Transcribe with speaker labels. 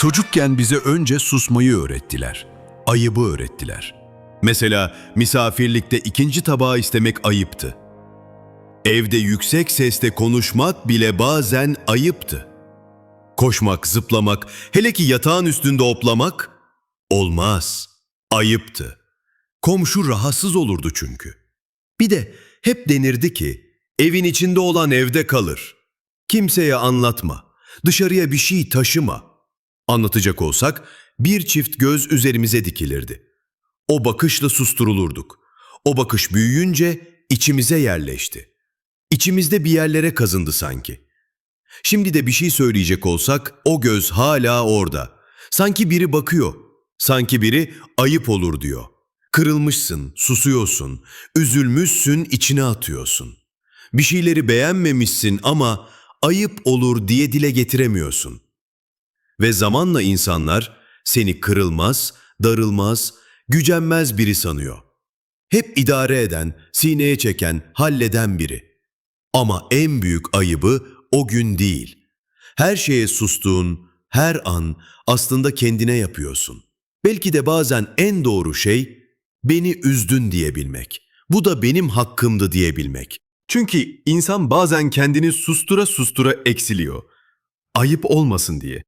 Speaker 1: Çocukken bize önce susmayı öğrettiler. Ayıbı öğrettiler. Mesela misafirlikte ikinci tabağı istemek ayıptı. Evde yüksek sesle konuşmak bile bazen ayıptı. Koşmak, zıplamak, hele ki yatağın üstünde oplamak olmaz. Ayıptı. Komşu rahatsız olurdu çünkü. Bir de hep denirdi ki evin içinde olan evde kalır. Kimseye anlatma. Dışarıya bir şey taşıma. Anlatacak olsak bir çift göz üzerimize dikilirdi. O bakışla susturulurduk. O bakış büyüyünce içimize yerleşti. İçimizde bir yerlere kazındı sanki. Şimdi de bir şey söyleyecek olsak o göz hala orada. Sanki biri bakıyor. Sanki biri ayıp olur diyor. Kırılmışsın, susuyorsun, üzülmüşsün, içine atıyorsun. Bir şeyleri beğenmemişsin ama ayıp olur diye dile getiremiyorsun. Ve zamanla insanlar seni kırılmaz, darılmaz, gücenmez biri sanıyor. Hep idare eden, sineye çeken, halleden biri. Ama en büyük ayıbı o gün değil. Her şeye sustuğun, her an aslında kendine yapıyorsun. Belki de bazen en doğru şey beni üzdün diyebilmek. Bu da benim hakkımdı diyebilmek.
Speaker 2: Çünkü insan bazen kendini sustura sustura eksiliyor. Ayıp olmasın diye.